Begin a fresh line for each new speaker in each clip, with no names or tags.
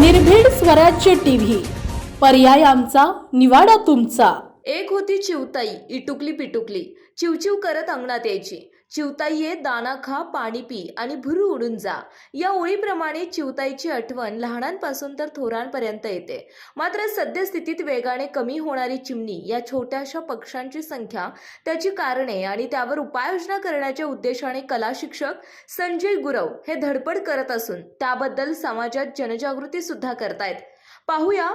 निर्भीड स्वराज्य टीव्ही. पर्याय आमचा निवाडा तुमचा.
एक होती चिवताई इटुकली पिटुकली. चिवचिव करत अंगणात यायची. चिवताई ये दाना खा पाणी पी आणि भुरू उडून जा. या ओळीप्रमाणे चिवताईची आठवण लहानांपासून तर थोरांपर्यंत येते. मात्र सद्यस्थितीत वेगाने कमी होणारी चिमणी या छोट्याशा पक्ष्यांची संख्या त्याची कारणे आणि त्यावर उपाययोजना करण्याच्या उद्देशाने कला शिक्षक संजय गुरव हे धडपड करत असून त्याबद्दल समाजात जनजागृती सुद्धा करतायत. पाहूया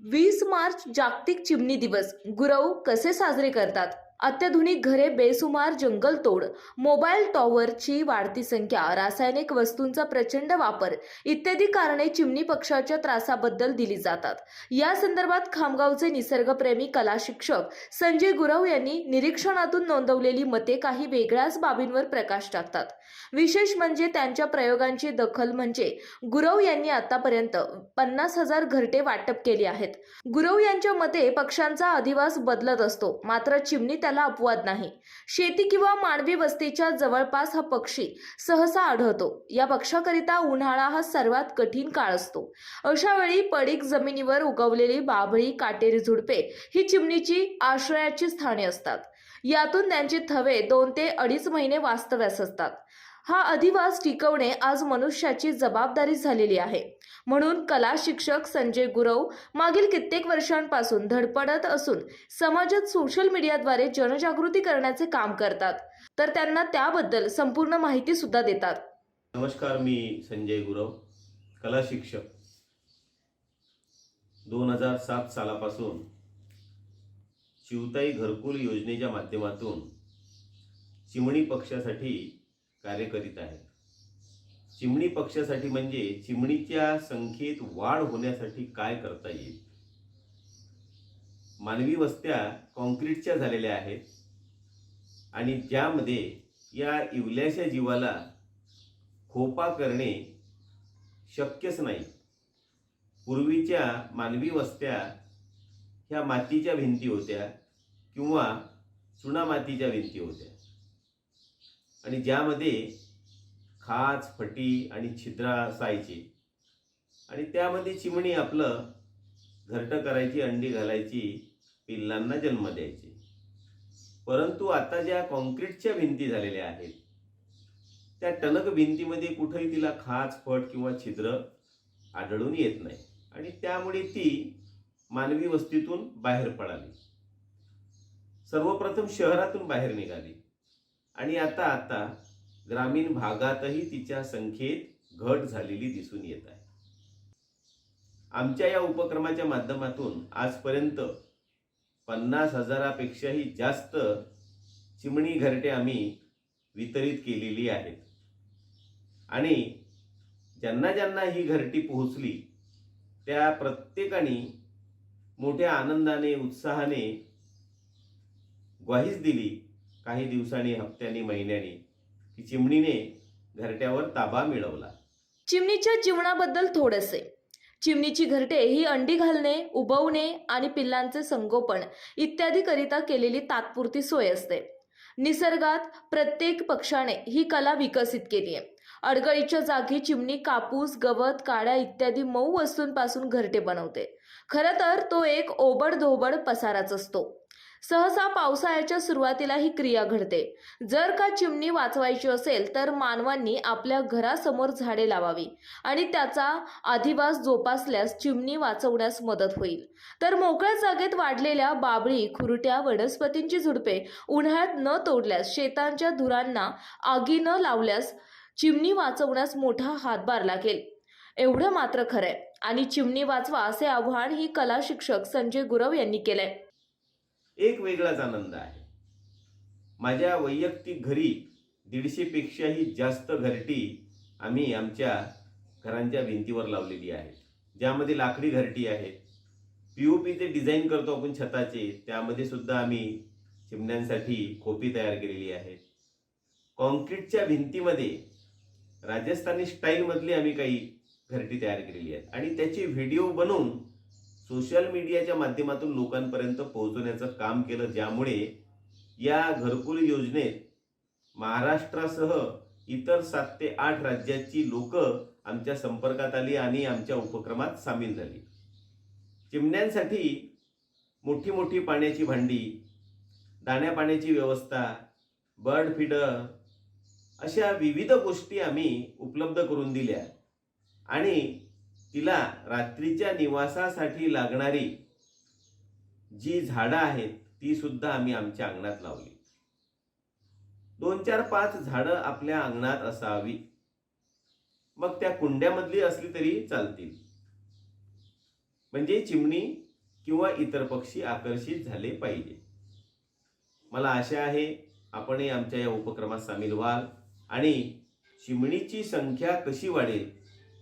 वीस मार्च जागतिक चिमणी दिवस. गुरव कसे साजरे करतात? अत्याधुनिक घरे बेसुमार जंगलतोड मोबाईल टॉवरची वाढती संख्या रासायनिक वस्तूंचा प्रचंड वापर इत्यादी कारणे चिमणी पक्षाच्या त्रासाबद्दल दिली जातात. या संदर्भात खामगावचे निसर्गप्रेमी कला शिक्षक संजय गुरव यांनी निरीक्षणातून नोंदवलेली मते काही वेगळ्याच बाबींवर प्रकाश टाकतात. विशेष म्हणजे त्यांच्या प्रयोगांची दखल म्हणजे गुरव यांनी आतापर्यंत पन्नास हजार घरटे वाटप केली आहेत. गुरव यांच्या मते पक्षांचा अधिवास बदलत असतो मात्र चिमणी त्याला अपवाद नाही. शेती किंवा मानवी वस्तीच्या जवळपास हा पक्षी सहसा आढळतो. या पक्षाकरिता उन्हाळा हा सर्वात कठीण काळ असतो. अशा वेळी पडीक जमिनीवर उगवलेली बाभळी काटेरी झुडपे ही चिमणीची आश्रयाची स्थाने असतात. यातून त्यांचे थवे दोन ते अडीच महिने वास्तव्यास असतात. हा अधिवास टिकवणे आज मनुष्याची जबाबदारी झालेली आहे. म्हणून कला शिक्षक संजय गुरव मागील कित्येक वर्षांपासून धडपडत असून समाजात सोशल मीडियाद्वारे जनजागृती करण्याचे काम करतात. तर त्यांना त्याबद्दल संपूर्ण माहिती सुद्धा देतात.
नमस्कार मी संजय गुरव कला शिक्षक. दोन हजार सात सालापासून शिवताई घरकुल योजनेच्या माध्यमातून चिमणी पक्षासाठी कार्य करीत आहे. चिमणी पक्षासाठी म्हणजे चिमणीच्या संख्येत वाढ होण्यासाठी काय करता येईल? मानवी वस्त्या कॉन्क्रीटच्या झालेल्या आहेत. आणि ज्यामध्ये या इवल्याशा जीवाला खोपा करणे शक्यच नाही. पूर्वीच्या मानवी वस्त्या ह्या मातीच्या भिंती होत्या किंवा चुना मातीच्या भिंती होत्या. आणि ज्यामध्ये खाच फटी आणि छिद्र असायची आणि त्यामध्ये चिमणी आपलं घरटं करायची अंडी घालायची पिल्लांना जन्म द्यायची. परंतु आता ज्या कॉन्क्रीटच्या भिंती झालेल्या आहेत त्या टणक भिंतीमध्ये कुठेही तिला खाच फट किंवा छिद्र आढळून येत नाही. आणि त्यामुळे ती मानवी वस्तीतून बाहेर पडाली. सर्वप्रथम शहरातून बाहेर निघाली. आणि आता आता ग्रामीण भागातही तिच्या संख्येत घट झालेली दिसून येत आहे. आमच्या या उपक्रमाच्या माध्यमातून आजपर्यंत पन्नास हजारापेक्षाही जास्त चिमणी घरटे आम्ही वितरित केलेली आहेत. आणि ज्यांना ज्यांना ही घरटी पोहोचली त्या प्रत्येकाने मोठ्या आनंदाने उत्साहाने ग्वाहीच दिली काही दिवसांनी हप्त्याने महिन्याने. की चिमणीने घरट्यावर ताबा मिळवला.
चिमणीच्या जीवनाबद्दल थोडेसे. चिमणीची घरटे ही अंडी घालणे उबवणे आणि पिल्लांचे संगोपन इत्यादी करिता केलेली तात्पुरती सोय असते. निसर्गात प्रत्येक पक्षाने ही कला विकसित केली आहे. अडगळीच्या जागी चिमणी कापूस गवत काड्या इत्यादी मऊ वस्तूंपासून घरटे बनवते. खरं तर तो एक ओबड धोबड पसाराच असतो. सहसा पावसाळ्याच्या सुरुवातीला ही क्रिया घडते. जर का चिमणी वाचवायची असेल तर मानवांनी आपल्या घरासमोर झाडे लावावी आणि त्याचा अधिवास जोपासल्यास चिमणी वाचवण्यास मदत होईल. तर मोकळ्या जागेत वाढलेल्या बाबळी खुरट्या वनस्पतींची झुडपे उन्हाळ्यात न तोडल्यास शेतांच्या धुरांना आगी न लावल्यास चिमणी वाचवण्यास मोठा हातभार लागेल. एवढं मात्र खरंय. आणि चिमणी वाचवा असे आव्हान ही कला शिक्षक संजय गुरव यांनी केलंय.
एक वेगळाच आनंद आहे. माझ्या वैयक्तिक घरी दीडशेपेक्षाही जास्त घरटी आम्ही आमच्या घरांच्या भिंतीवर लावलेली आहेत. ज्यामध्ये लाकडी घरटी आहेत पी ओ पीचे डिझाईन करतो आपण छताचे. त्यामध्ये सुद्धा आम्ही चिमण्यांसाठी खोपी तयार केलेली आहे. कॉन्क्रीटच्या भिंतीमध्ये राजस्थानी स्टाईलमधली आम्ही काही घरटी तयार केलेली आहेत. आणि त्याचे व्हिडिओ बनवून सोशल मीडियाच्या माध्यमातून लोकांपर्यंत पोहोचवण्याचं काम केलं ज्यामुळे या घरकुल योजनेत महाराष्ट्रासह इतर सात ते आठ राज्याची लोक आमच्या संपर्कात आली आणि आमच्या उपक्रमात सामील झाली. चिमण्यांसाठी मोठी मोठी पाण्याची भांडी दाण्या पाण्याची व्यवस्था बर्ड फिडर अशा विविध गोष्टी आम्ही उपलब्ध करून दिल्या. आणि तिला रात्रीच्या निवासासाठी लागणारी जी झाडं आहेत ती सुद्धा आम्ही आमच्या अंगणात लावली. दोन चार पाच झाडं आपल्या अंगणात असावी. मग त्या कुंड्यामधली असली तरी चालतील. म्हणजे चिमणी किंवा इतर पक्षी आकर्षित झाले पाहिजे. मला आशा आहे आपणही आमच्या या उपक्रमात सामील व्हाल आणि चिमणीची संख्या कशी वाढेल